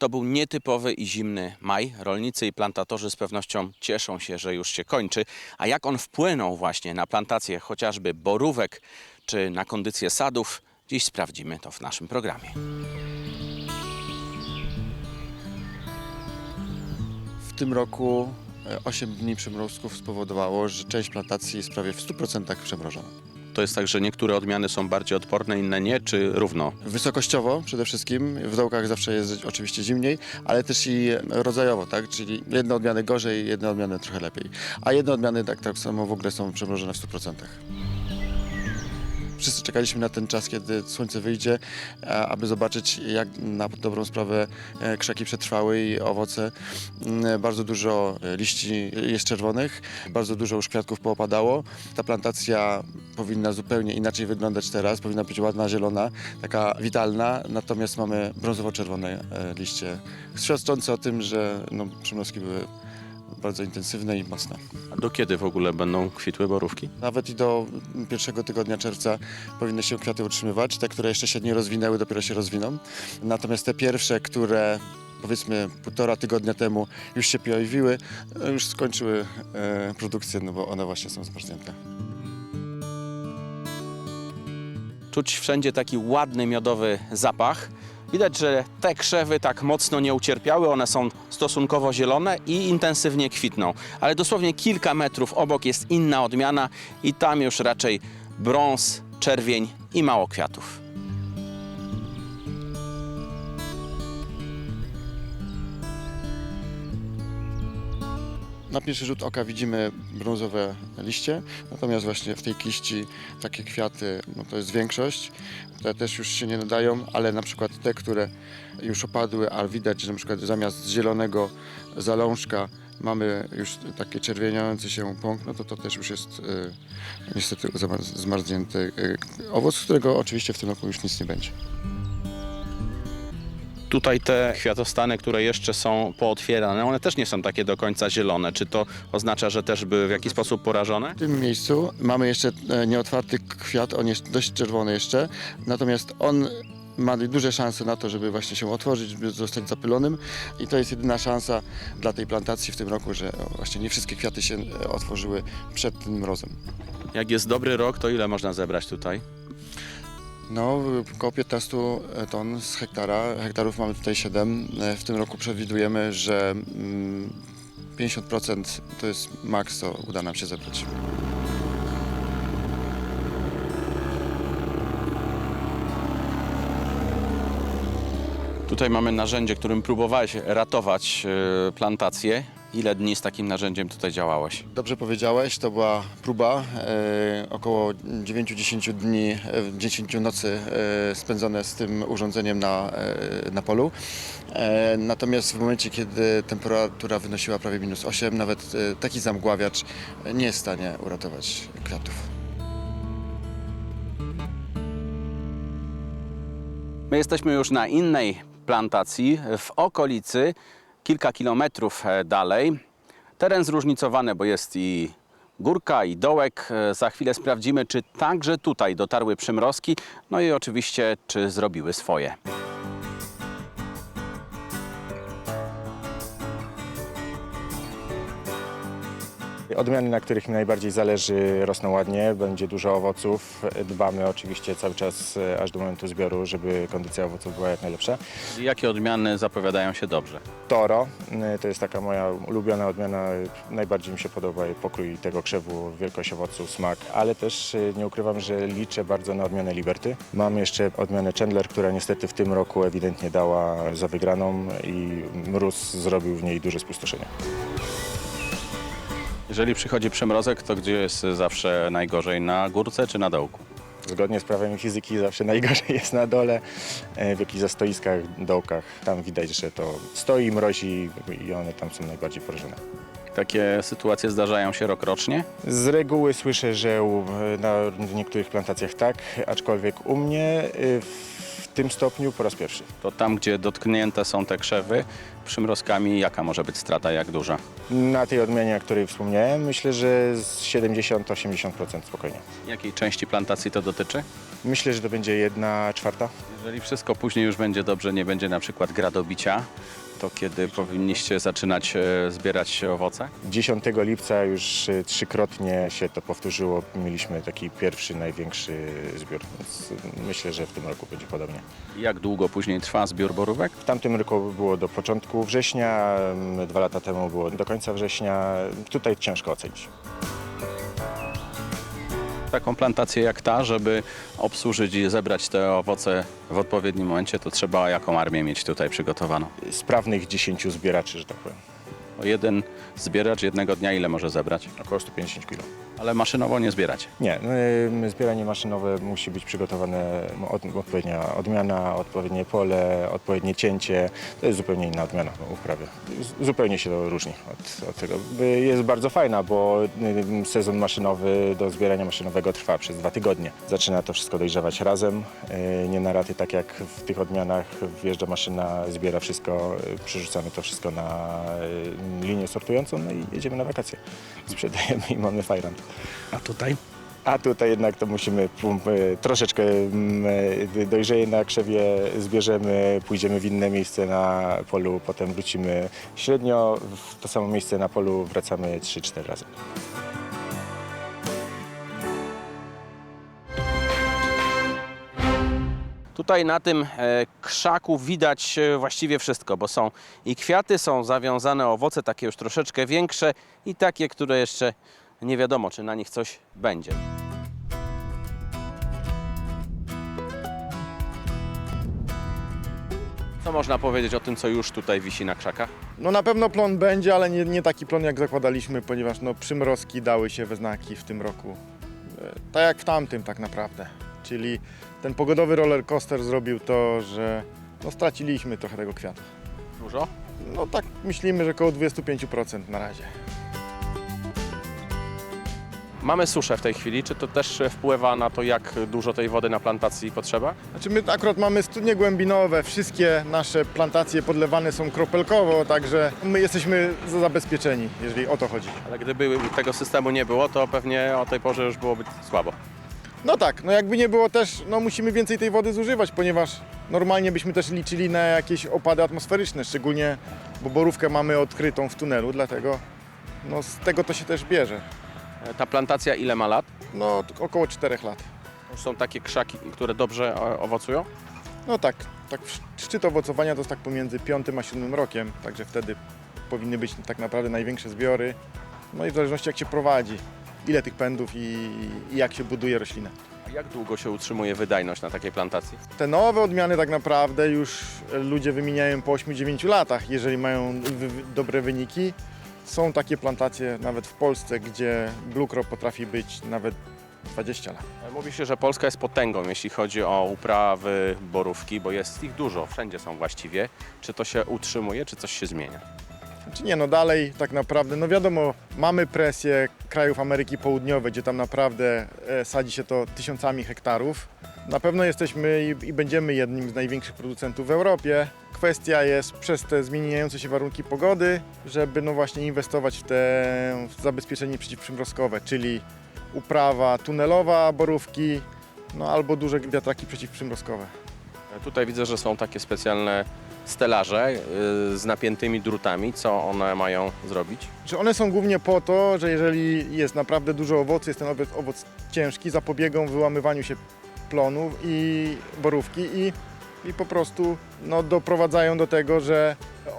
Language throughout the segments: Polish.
To był nietypowy i zimny maj. Rolnicy i plantatorzy z pewnością cieszą się, że już się kończy. A jak on wpłynął właśnie na plantację chociażby borówek czy na kondycję sadów, dziś sprawdzimy to w naszym programie. W tym roku e, 8 dni przymrozków spowodowało, że część plantacji jest prawie w 100% przemrożona. To jest tak, że niektóre odmiany są bardziej odporne, inne nie, czy równo? Wysokościowo przede wszystkim, w dołkach zawsze jest oczywiście zimniej, ale też i rodzajowo, tak? Czyli jedne odmiany gorzej, jedne odmiany trochę lepiej. A jedne odmiany tak, tak samo w ogóle są przemrożone w 100%. Wszyscy czekaliśmy na ten czas, kiedy słońce wyjdzie, a- aby zobaczyć, jak na dobrą sprawę e, krzaki przetrwały i owoce. Mm, Bardzo dużo e, liści jest czerwonych, bardzo dużo już kwiatków poopadało. Ta plantacja powinna zupełnie inaczej wyglądać teraz, powinna być ładna, zielona, taka witalna, natomiast mamy brązowo-czerwone e, liście, świadczące o tym, że no, przymrozki były bardzo intensywne i mocne. A do kiedy w ogóle będą kwitły borówki? Nawet i do pierwszego tygodnia czerwca powinny się kwiaty utrzymywać. Te, które jeszcze się nie rozwinęły, dopiero się rozwiną. Natomiast te pierwsze, które powiedzmy półtora tygodnia temu już się pojawiły, już skończyły e, produkcję, no bo one właśnie są zmarznięte. Czuć wszędzie taki ładny miodowy zapach. Widać, że te krzewy tak mocno nie ucierpiały, one są stosunkowo zielone i intensywnie kwitną. Ale dosłownie kilka metrów obok jest inna odmiana i tam już raczej brąz, czerwień i mało kwiatów. Na pierwszy rzut oka widzimy brązowe liście, natomiast właśnie w tej kiści takie kwiaty, no to jest większość. Te też już się nie nadają, ale na przykład te, które już opadły, ale widać, że na przykład zamiast zielonego zalążka mamy już takie czerwieniający się pąk, no to to też już jest e, niestety zamar- zmarznięty e, owoc, którego oczywiście w tym roku już nic nie będzie. Tutaj te kwiatostany, które jeszcze są pootwierane, one też nie są takie do końca zielone. Czy to oznacza, że też były w jakiś sposób porażone? W tym miejscu mamy jeszcze e, nieotwarty kwiat, on jest dość czerwony jeszcze, natomiast on ma duże szanse na to, żeby właśnie się otworzyć, żeby zostać zapylonym i to jest jedyna szansa dla tej plantacji w tym roku, że właśnie nie wszystkie kwiaty się e, otworzyły przed tym mrozem. Jak jest dobry rok, to ile można zebrać tutaj? No, około 15 ton z hektara, hektarów mamy tutaj 7. E, W tym roku przewidujemy, że mm, 50% to jest maks, co uda nam się zebrać. Tutaj mamy narzędzie, którym próbowałeś ratować e, plantację. Ile dni z takim narzędziem tutaj działałeś? Dobrze powiedziałeś, to była próba, e, około 9-10 dni, e, 10 nocy e, spędzone z tym urządzeniem na, e, na polu. E, natomiast w momencie, kiedy temperatura wynosiła prawie minus 8, nawet e, taki zamgławiacz nie jest w stanie uratować kwiatów. My jesteśmy już na innej plantacji w okolicy, kilka kilometrów e, dalej. Teren zróżnicowany, bo jest i górka, i dołek. E, Za chwilę sprawdzimy, czy także tutaj dotarły przymrozki, no i oczywiście, czy zrobiły swoje. Odmiany, na których mi najbardziej zależy, rosną ładnie, będzie dużo owoców. Dbamy oczywiście cały czas e, aż do momentu zbioru, żeby kondycja owoców była jak najlepsza. Jakie odmiany zapowiadają się dobrze? Toro e, to jest taka moja ulubiona odmiana. Najbardziej mi się podoba pokrój tego krzewu, wielkość owocu, smak, ale też e, nie ukrywam, że liczę bardzo na odmianę Liberty. Mam jeszcze odmianę Chandler, która niestety w tym roku ewidentnie dała za wygraną i mróz zrobił w niej duże spustoszenie. Jeżeli przychodzi przymrozek, to gdzie jest zawsze najgorzej? Na górce czy na dołku? Zgodnie z prawami fizyki zawsze najgorzej jest na dole, e, w jakichś zastoiskach, dołkach. Tam widać, że to stoi, mrozi i one tam są najbardziej porażone. Takie sytuacje zdarzają się rokrocznie. Z reguły słyszę, że u, na niektórych plantacjach tak, aczkolwiek u mnie y, w tym stopniu po raz pierwszy. To tam, gdzie dotknięte są te krzewy przymrozkami, jaka może być strata, jak duża? Na tej odmianie, o której wspomniałem, myślę, że z 70-80% spokojnie. Jakiej części plantacji to dotyczy? Myślę, że to będzie jedna czwarta. Jeżeli wszystko później już będzie dobrze, nie będzie na przykład gradobicia, to kiedy powinniście zaczynać e, zbierać owoce? 10 lipca już y, trzykrotnie się to powtórzyło. Mieliśmy taki pierwszy, największy zbiór, więc y, myślę, że w tym roku będzie podobnie. Jak długo później trwa zbiór borówek? W tamtym roku było do początku września, mm, dwa lata temu było do końca września. Tutaj ciężko ocenić. Taką plantację jak ta, żeby obsłużyć i zebrać te owoce w odpowiednim momencie, to trzeba jaką armię mieć tutaj przygotowaną? Sprawnych 10 zbieraczy, że tak powiem. O jeden zbieracz jednego dnia ile może zebrać? Około 150 kg. Ale maszynowo nie zbieracie. Nie, y, zbieranie maszynowe musi być przygotowane, od, odpowiednia odmiana, odpowiednie pole, odpowiednie cięcie. To jest zupełnie inna odmiana uprawy. Zupełnie się to różni od, od tego. Y, Jest bardzo fajna, bo y, sezon maszynowy do zbierania maszynowego trwa przez dwa tygodnie. Zaczyna to wszystko dojrzewać razem, nie na raty tak jak w tych odmianach wjeżdża maszyna, zbiera wszystko, przerzucamy to wszystko na linię sortującą no i jedziemy na wakacje. Sprzedajemy i mamy fajrant. A tutaj? A tutaj jednak to musimy e, troszeczkę mm, e, dojrzeje na krzewie, zbierzemy, pójdziemy w inne miejsce na polu, potem wrócimy średnio w to samo miejsce na polu, wracamy 3-4 razy. Tutaj na tym e, krzaku widać właściwie wszystko, bo są i kwiaty, są zawiązane owoce, takie już troszeczkę większe i takie, które jeszcze nie wiadomo, czy na nich coś będzie. Co można powiedzieć o tym, co już tutaj wisi na krzakach? No na pewno plon będzie, ale nie, nie taki plon jak zakładaliśmy, ponieważ no, przymrozki dały się we znaki w tym roku. E, Tak jak w tamtym tak naprawdę. Czyli ten pogodowy roller coaster zrobił to, że no, straciliśmy trochę tego kwiatu. Dużo? No tak myślimy, że około 25% na razie. Mamy suszę w tej chwili. Czy to też wpływa na to, jak dużo tej wody na plantacji potrzeba? Znaczy my akurat mamy studnie głębinowe, wszystkie nasze plantacje podlewane są kropelkowo, także my jesteśmy za- zabezpieczeni, jeżeli o to chodzi. Ale gdyby tego systemu nie było, to pewnie o tej porze już byłoby słabo. No tak, no jakby nie było też, no musimy więcej tej wody zużywać, ponieważ normalnie byśmy też liczyli na jakieś opady atmosferyczne, szczególnie, bo borówkę mamy odkrytą w tunelu, dlatego no z tego to się też bierze. E, Ta plantacja ile ma lat? No t- około 4 lat. Są takie krzaki, które dobrze e, owocują? No tak, tak szczyt owocowania to jest tak pomiędzy 5 a 7 rokiem, także wtedy powinny być tak naprawdę największe zbiory. No i w zależności jak się prowadzi, ile tych pędów i, i jak się buduje roślina. A jak długo się utrzymuje wydajność na takiej plantacji? Te nowe odmiany tak naprawdę już ludzie wymieniają po 8-9 latach, jeżeli mają wy- wy- dobre wyniki. Są takie plantacje nawet w Polsce, gdzie Blue Crop potrafi być nawet 20 lat. Mówi się, że Polska jest potęgą, jeśli chodzi o uprawy borówki, bo jest ich dużo, wszędzie są właściwie. Czy to się utrzymuje, czy coś się zmienia? Czy nie, no dalej tak naprawdę, no wiadomo, mamy presję krajów Ameryki Południowej, gdzie tam naprawdę e, sadzi się to tysiącami hektarów. Na pewno jesteśmy i, i będziemy jednym z największych producentów w Europie. Kwestia jest przez te zmieniające się warunki pogody, żeby no właśnie inwestować w te zabezpieczenie przeciwprzymrozkowe, czyli uprawa tunelowa borówki, no albo duże wiatraki przeciwprzymrozkowe. Tutaj widzę, że są takie specjalne stelaże y, z napiętymi drutami. Co one mają zrobić? Że one są głównie po to, że jeżeli jest naprawdę dużo owocu, jest ten owoc, owoc ciężki, zapobiegą wyłamywaniu się plonów i borówki i, i po prostu no, doprowadzają do tego, że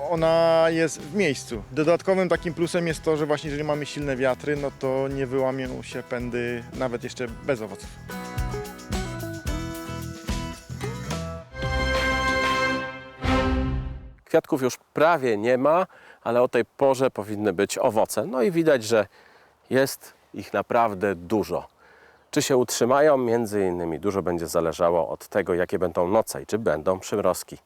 ona jest w miejscu. Dodatkowym takim plusem jest to, że właśnie jeżeli mamy silne wiatry, no to nie wyłamią się pędy nawet jeszcze bez owoców. Kwiatków już prawie nie ma, ale o tej porze powinny być owoce. No i widać, że jest ich naprawdę dużo. Czy się utrzymają? Między innymi dużo będzie zależało od tego, jakie będą noce i czy będą przymrozki.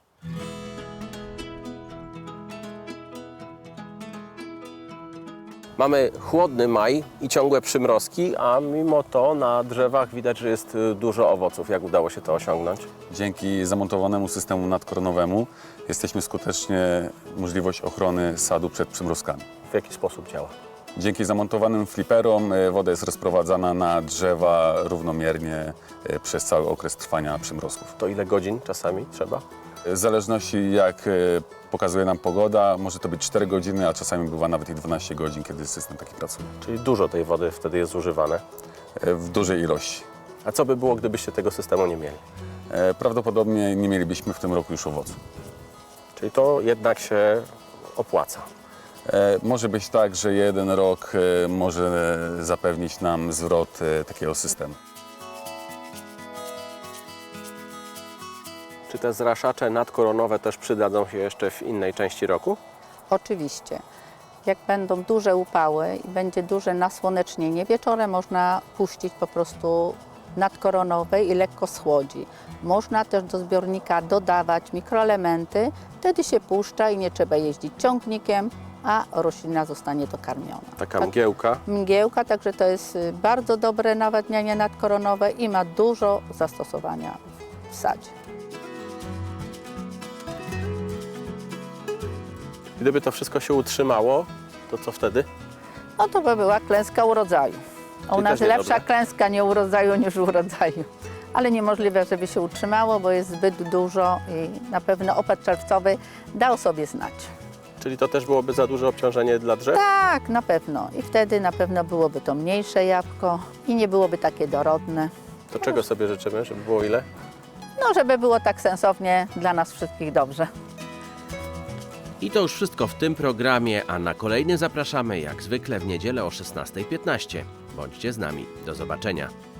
Mamy chłodny maj i ciągłe przymrozki, a mimo to na drzewach widać, że jest y, dużo owoców. Jak udało się to osiągnąć? Dzięki zamontowanemu systemu nadkoronowemu jesteśmy skutecznie możliwość ochrony sadu przed przymrozkami. W jaki sposób działa? Dzięki zamontowanym fliperom e, woda jest rozprowadzana na drzewa równomiernie e, przez cały okres trwania przymrozków. To ile godzin czasami trzeba? W zależności jak pokazuje nam pogoda, może to być 4 godziny, a czasami bywa nawet i 12 godzin, kiedy system taki pracuje. Czyli dużo tej wody wtedy jest zużywane. E, W dużej ilości. A co by było, gdybyście tego systemu nie mieli? E, Prawdopodobnie nie mielibyśmy w tym roku już owocu. Czyli to jednak się opłaca. E, Może być tak, że jeden rok może zapewnić nam zwrot takiego systemu. Czy te zraszacze nadkoronowe też przydadzą się jeszcze w innej części roku? Oczywiście. Jak będą duże upały i będzie duże nasłonecznienie, wieczorem można puścić po prostu nadkoronowe i lekko schłodzi. Można też do zbiornika dodawać mikroelementy, wtedy się puszcza i nie trzeba jeździć ciągnikiem, a roślina zostanie dokarmiona. Taka Tak. mgiełka. Mgiełka, także to jest y, bardzo dobre nawadnianie nadkoronowe i ma dużo zastosowania w sadzie. Gdyby to wszystko się utrzymało, to co wtedy? No to by była klęska urodzaju. A u nas też lepsza niedobre. klęska nie urodzaju niż urodzaju. Ale niemożliwe, żeby się utrzymało, bo jest zbyt dużo i na pewno opad czerwcowy dał sobie znać. Czyli to też byłoby za duże obciążenie dla drzew? Tak, na pewno. I wtedy na pewno byłoby to mniejsze jabłko i nie byłoby takie dorodne. To czego sobie życzymy, żeby było ile? No, żeby było tak sensownie dla nas wszystkich dobrze. I to już wszystko w tym programie, a na kolejny zapraszamy jak zwykle w niedzielę o 16.15. Bądźcie z nami. Do zobaczenia.